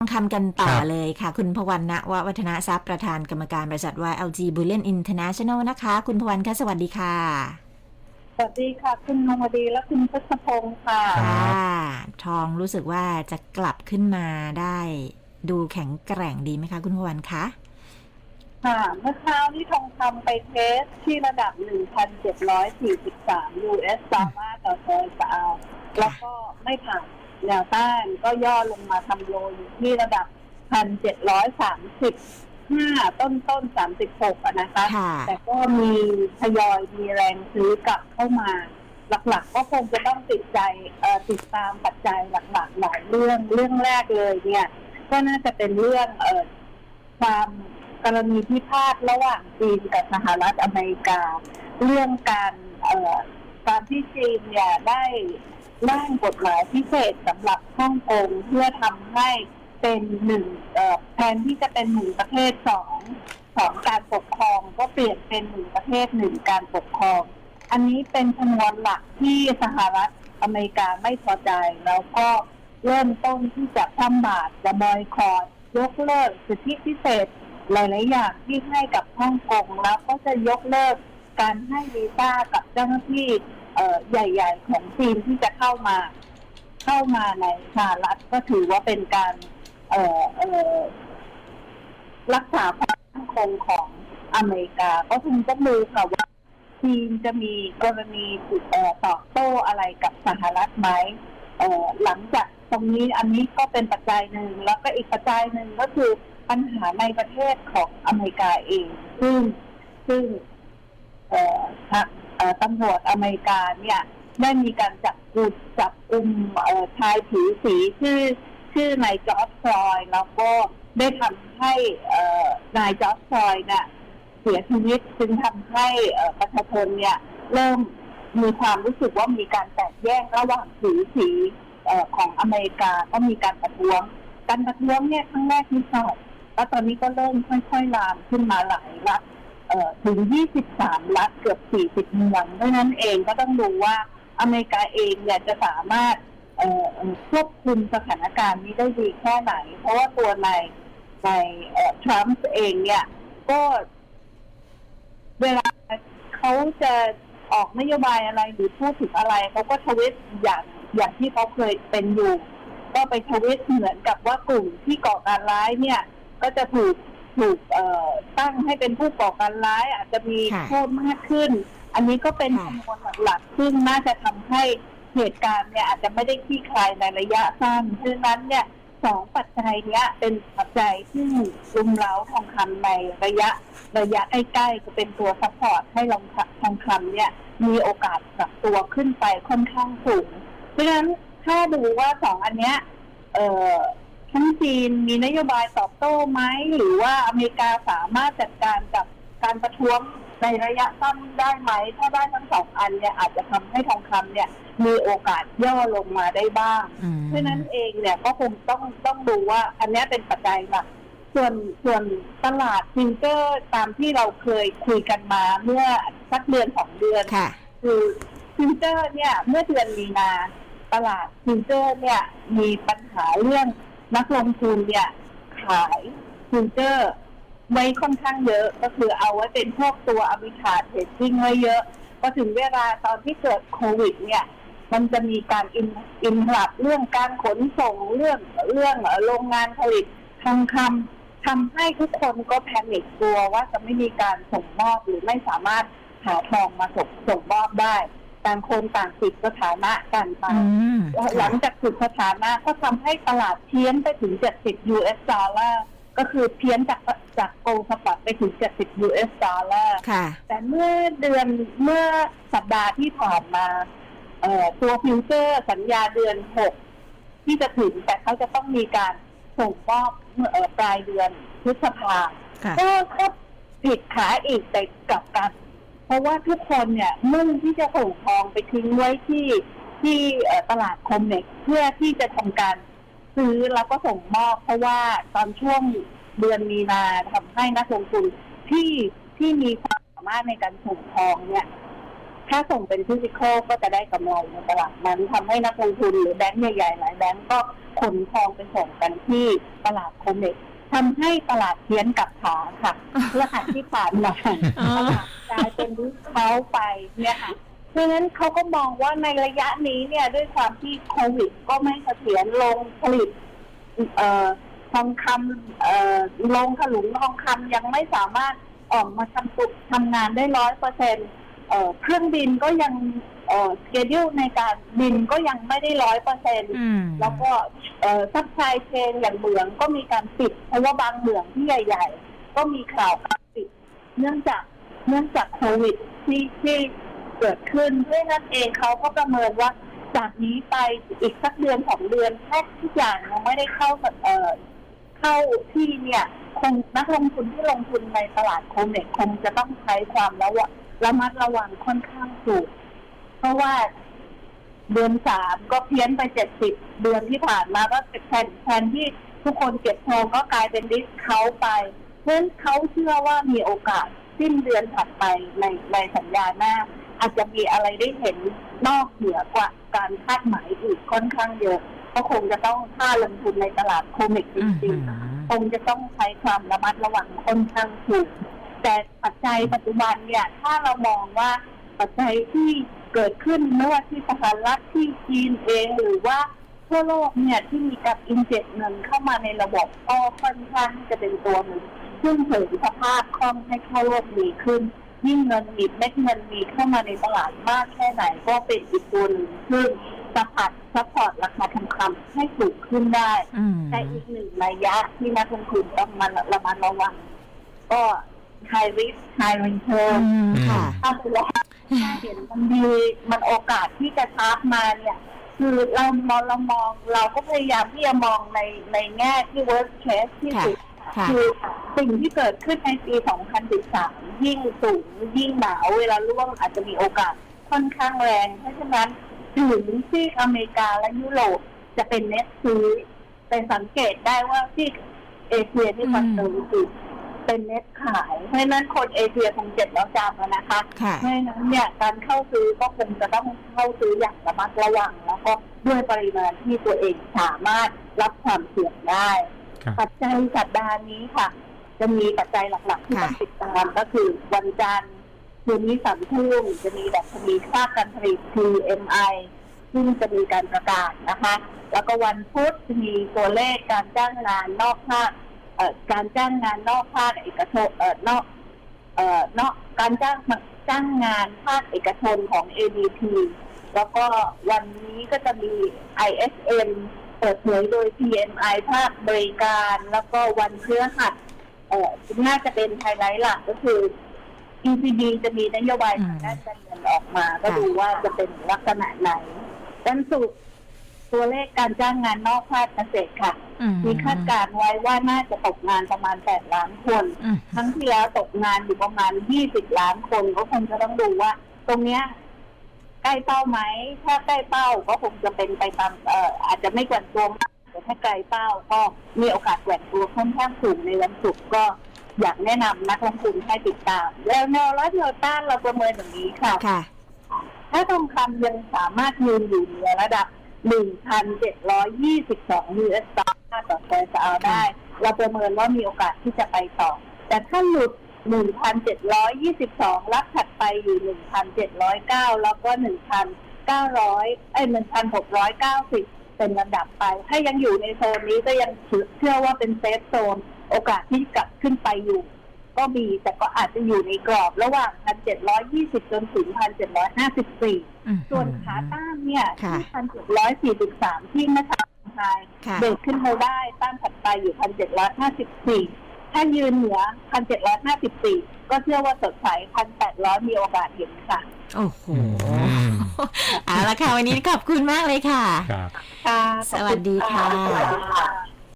ทองคำกันต่อครับเลยค่ะ คุณพวันณววัฒนทรัพย์ประธานกรรมการบริษัท YLG Bullion International นะคะ คุณพวันคะสวัสดีค่ะ สวัสดีค่ะ คุณนงวดีและคุณพัชพงศ์ค่ะครับค่ะทองรู้สึกว่าจะกลับขึ้นมาได้ดูแข็งแกร่งดีไหมคะ คุณพวันคะค่ะเมื่อเช้านี้ทองคำไปเทสที่ระดับ 1,743 US ดอลลาร์ต่อทอยส์ออนซ์แล้วก็ไม่ผ่าน แนวต้านก็ย่อลงมาทำโลอยู่ที่ระดับ 1,735 ต้นต้นๆ36อะนะคะค่ะแต่ก็มีทยอยมีแรงซื้อกลับเข้ามา หลักๆ ก็คงจะต้องติดใจเอ่อติดตามปัจจัยหลักๆ หลายเรื่องเรื่องแรกเลยเนี่ย ก็น่าจะเป็นเรื่องเอ่อความกรณีพิพาทระหว่างจีนกับสหรัฐอเมริกา เรื่องการเอ่อการที่จีนเนี่ยได้ ร่างกฎหมายพิเศษสำหรับฮ่องกงเพื่อทำให้เป็นหนึ่งแทนที่จะเป็นหนึ่งประเทศสองสองการปกครองก็เปลี่ยนเป็นหนึ่งประเทศหนึ่งการปกครอง อันนี้เป็นชนวนหลักที่สหรัฐอเมริกาไม่พอใจ แล้วก็เริ่มต้นที่จะทำบาตรจะบอยคอรยกเลิกสิทธิพิเศษหลาย ๆ อย่างที่ให้กับฮ่องกงแล้วก็จะยกเลิกการให้วีซ่ากับเจ้าหน้าที่ ใหญ่ ๆ ของจีนที่จะเข้ามาเข้ามาในสหรัฐก็ถือว่าเป็นการเออรักษาความมั่นคงของอเมริกา ก็คงต้องดูค่ะว่าจีนจะมีกรณีเอ่อตอบโต้อะไรกับสหรัฐไหมหลังจากตรงนี้อันนี้ก็เป็นปัจจัยหนึ่งแล้วก็อีกปัจจัยหนึ่งก็คือปัญหาในประเทศของอเมริกาเอง ซึ่งซึ่ง ตำรวจอเมริกาเนี่ยได้มีการจับกุมจับกลุ่มชายผิวสีชื่อชื่อนายจอร์จฟลอยด์แล้วก็ได้ทำให้นายจอร์จฟลอยด์เนี่ยเสียชีวิตจึงทำให้ประชาชนเนี่ยเริ่มมีความรู้สึกว่ามีการแตกแยกระหว่างสีสีของอเมริกาก็มีการประท้วง การประท้วงเนี่ยครั้งแรกที่สอบแล้วตอนนี้ก็เริ่มค่อยๆลามขึ้นมาหลายรัฐ ถึง 23 รัฐเกือบ 40เมืองเพราะนั้นเองก็ต้องดูว่าอเมริกาเองเนี่ยจะสามารถควบคุมสถานการณ์นี้ได้ดีแค่ไหน เพราะว่าตัวในในทรัมป์เองเนี่ย ก็เวลาเขาจะออกนโยบายอะไรหรือพูดถึงอะไรเขาก็ทวิตอย่างอย่างที่เขาเคยเป็นอยู่ ก็ไปทวิตเหมือนกับว่ากลุ่มที่ก่อการร้ายเนี่ย ก็จะถูก ถูกเอ่อตั้งให้เป็นผู้ก่อการร้าย อาจจะมีค่ะโทษมากขึ้น อันนี้ก็เป็นค่ะจำนวนหลักๆซึ่งน่าจะทำให้เหตุการณ์เนี่ยอาจจะไม่ได้คลี่คลายในระยะสั้นเพราะฉะนั้นเนี่ยสองปัจจัยเนี้ยเป็นปัจจัยที่รุมเร้าทองคำในระยะระยะใกล้ๆจะเป็นตัวซัพพอร์ตให้รองคำทองคำเนี่ยมีโอกาสปรับตัวขึ้นไปค่อนข้างสูง เพราะฉะนั้นถ้าดูว่าสองอันเนี้ยเอ่อ ทั้งจีนมีนโยบายตอบโต้ไหมหรือว่าอเมริกาสามารถจัดการกับการประท้วงในระยะสั้นได้ไหม ถ้าได้ทั้งสองอันเนี่ยอาจจะทำให้ทองคำเนี่ยมีโอกาสย่อลงมาได้บ้างอืมเพราะฉะนั้นเองเนี่ยก็คงต้องต้องดูว่าอันเนี้ยเป็นปัจจัยหลักส่วนส่วนตลาดฟิวเจอร์ตามที่เราเคยคุยกันมาเมื่อสักเดือนสองเดือนค่ะคือฟิวเจอร์เนี่ยเมื่อเดือนมีนาตลาดฟิวเจอร์เนี่ยมีปัญหาเรื่อง นักลงทุนเนี่ย ขายฟิวเจอร์ไว้ค่อนข้างเยอะ ก็คือเอาไว้เป็นพวกตัวอ r ิ a าเทรดดิ้งไว้เยอะพอถึงเวลาตอนที่เกิดโควิด เนี่ย มันจะมีการอินอินหลับเรื่องการขนส่งเรื่องเรื่องโรงงานผลิตทองคำทำให้ทุกคนก็แพนิคกลัวว่าจะไม่มีการส่งมอบหรือไม่สามารถหาทองมาส่งส่งมอบได้ ต่างคนต่างติดสถานะกันไปอืมหลังจากสุดสถานะก็ทำให้ตลาดเพี้ยนไปถึง 70 US ดอลลาร์ก็คือเพี้ยนจากจากโกลสปอตไปถึง 70 US ดอลลาร์ค่ะแต่เมื่อเดือนเมื่อสัปดาห์ที่ผ่านมาเอ่อตัวฟิวเจอร์สัญญาเดือน 6 ที่จะถึงแต่เขาจะต้องมีการส่งมอบเมื่อเอ่อปลายเดือนพฤษภาค่ะก็ก็ผิดขาอีกแต่กลับกัน เพราะว่าทุกคนเนี่ยมุ่งที่จะส่งทองไปทิ้งไว้ที่ที่ตลาดคอมเน็กเพื่อที่จะทำการซื้อแล้วก็ส่งมอบ เพราะว่าตอนช่วงเดือนมีนาทำให้นักลงทุนที่ที่มีความสามารถในการส่งทองเนี่ย ถ้าส่งเป็นฟิสิกอลก็จะได้กำไรในตลาดนั้นทำให้นักลงทุนหรือแบงก์ใหญ่ๆหลายแบงก์ก็ขนทองไปส่งกันที่ตลาดโคเมกทำให้ตลาดเพี้ยนกลับขาค่ะเพื่อหัดที่ผ่านมาตลาด กลายเป็นดิสเขาไปเนี่ยค่ะเพราะฉะนั้นเขาก็มองว่าในระยะนี้เนี่ยด้วยความที่โควิดก็ไม่เสถียรลงผลิตเอ่อทองคำเอ่อลงถลุงทองคำยังไม่สามารถออกมาทำตุทำงานได้ร้อยเปอร์เซ็นเครื่องบินก็ยังเอ่อสเกดิลในการบินก็ยังไม่ได้ร้อยเปอร์เซ็นอืมแล้วก็เอ่อซัพพลายเชนอย่างเหมืองก็มีการปิด เพราะว่าบางเหมืองที่ใหญ่ ๆ ก็มีข่าวการปิด เนื่องจาก เนื่องจากโควิดที่ที่เกิดขึ้นเพราะฉะนั้นเองเขาก็ประเมินว่าจากนี้ไปอีกสักเดือนสองเดือนแค่ทุกอย่างยังไม่ได้เข้าเอ่อเข้าที่เนี่ยคงนักลงทุนที่ลงทุนในตลาดโคเมกคงจะต้องใช้ความระวระมัดระวังค่อนข้างสูงเพราะว่าเดือนสามก็เพี้ยนไปเจ็ดสิบเดือนที่ผ่านมาก็แทนแทนที่ทุกคนเก็บทองก็กลายเป็นดิสเขาไปเพราะเขาเชื่อว่ามีโอกาส สิ้นเดือนถัดไปในในสัญญาหน้า อาจจะมีอะไรได้เห็นนอกเหนือกว่าการคาดหมายอีกค่อนข้างเยอะก็คงจะต้องค่าลงทุนในตลาดโคมิกจอืมริงๆคงจะต้องใช้ความระมัดระวังค่อนข้างสูงแต่ปัจจัยปัจจุบันเนี่ย ถ้าเรามองว่าปัจจัยที่เกิดขึ้นไม่ว่าที่สหรัฐที่จีนเองหรือว่าทั่วโลกเนี่ยที่มีการอินเจกเงินเข้ามาในระบบก็ค่อนข้างที่จะเป็นตัวหนึ่ง ซึ่งเสริมสภาพคล่องให้เข้าโลกดีขึ้น ยิ่งเงินมีเม็ดเงินมีเข้ามาในตลาดมากแค่ไหนก็เป็นอีกตัวหนึ่งซึ่งสะพัดซัพพอร์ตราคาทองคำให้สูงขึ้นได้อืมแต่อีกหนึ่งระยะที่นักลงทุนต้องมาระมัดระวัง ก็ high risk high อื return มค่ะถ้าไปแล้วถ้าเห็นมันดีมันโอกาสที่จะชาร์จมาเนี่ย คือเรามองเรามองเราก็พยายามที่จะมองในในแง่ที่ worst case ที่สุดค่ะคือ สิ่งที่เกิดขึ้นในปี 2013 ยิ่งสูงยิ่งหนาวเวลาล่วงอาจจะมีโอกาสค่อนข้างแรง เพราะฉะนั้นถึงที่อเมริกาและยุโรปจะเป็นเน็ตซื้อแต่สังเกตได้ว่าที่เอเชียที่คอนเซอร์วทีฟเป็นเน็ตขาย เพราะฉะนั้นคนเอเชียคงเจ็บแล้วจำแล้วนะคะค่ะเพราะฉะนั้นเนี่ยการเข้าซื้อก็คงจะต้องเข้าซื้ออย่างระมัดระวัง แล้วก็ด้วยปริมาณที่ตัวเองสามารถรับความเสี่ยงได้ครับปัจจัยสัปดาห์นี้ค่ะ จะมีปัจจัยหลักๆที่ค่ะต้องติดตามก็คือวันจันทร์คืนนี้สามทุ่มจะมีดัชนีค่าการผลิต PMI ซึ่งจะมีการประกาศนะคะ แล้วก็วันพุธจะมีตัวเลขการจ้างงานนอกภาคเอ่อการจ้างงานนอกภาคเอกชนเอ่อนอกเอ่อนอกการจ้างจ้างงานภาคเอกชนของ ADP แล้วก็วันนี้ก็จะมี ISM เปิดเผยโดย PMI ภาคบริการ แล้วก็วันพฤหัสเอ่อ น่าจะเป็นไฮไลท์หลักก็คือ ECB จะมีนโยบายทางด้านการเงินออกมา ก็ดูว่าจะเป็นลักษณะไหนด้านสุดตัวเลขการจ้างงานนอกภาคเกษตรค่ะอืมมีคาดการณ์ไว้ว่าน่าจะตกงานประมาณ 8 ล้านคนอืมครั้งที่แล้วตกงานอยู่ประมาณ 20 ล้านคน ก็คงจะต้องดูว่า ตรงเนี้ยใกล้เป้าไหม ถ้าใกล้เป้าก็คงจะเป็นไปตามเอ่ออาจจะไม่แกว่งตัวมาก แต่ถ้าไกลเป้าก็มีโอกาสแกว่งตัวค่อนข้างสูงในวันศุกร์ก็อยากแนะนำนักลงทุนให้ติดตาม แล้วแนวรับแนวต้านเราประเมินอย่างนี้ค่ะค่ะ ถ้าทองคำยังสามารถยืนอยู่เหนือระดับ 1,722 US ดอลลาร์ต่อแสนได้ เราประเมินว่ามีโอกาสที่จะไปต่อ แต่ถ้าหลุด 1,722 รับถัดไปอยู่ 1,709 แล้วก็ 1,900 เอ้ย 1,690 เป็นระดับไป ถ้ายังอยู่ในโซนนี้ก็ยังเชื่อว่าเป็นเซฟโซน โอกาสที่กลับขึ้นไปอยู่ ก็มีแต่ก็อาจจะอยู่ในกรอบระหว่าง 1,720 จนถึง 1,754อืมส่วนขาต้านเนี่ยค่ะที่พันเจ็ดร้อยสี่สิบสามที่เมื่อเช้าทายค่ะเบรกขึ้นมาได้ต้านถัดไปอยู่พันเจ็ดร้อยห้าสิบสี่ถ้ายืนเหนือพันเจ็ดร้อยห้าสิบสี่ก็เชื่อว่าสดใสพันแปดร้อยมีโอกาสเห็นค่ะ โอ้โหอืม เอาละค่ะ วันนี้ขอบคุณมากเลยค่ะ ครับ ค่ะสวัสดีค่ะ สวัสดีค่ะ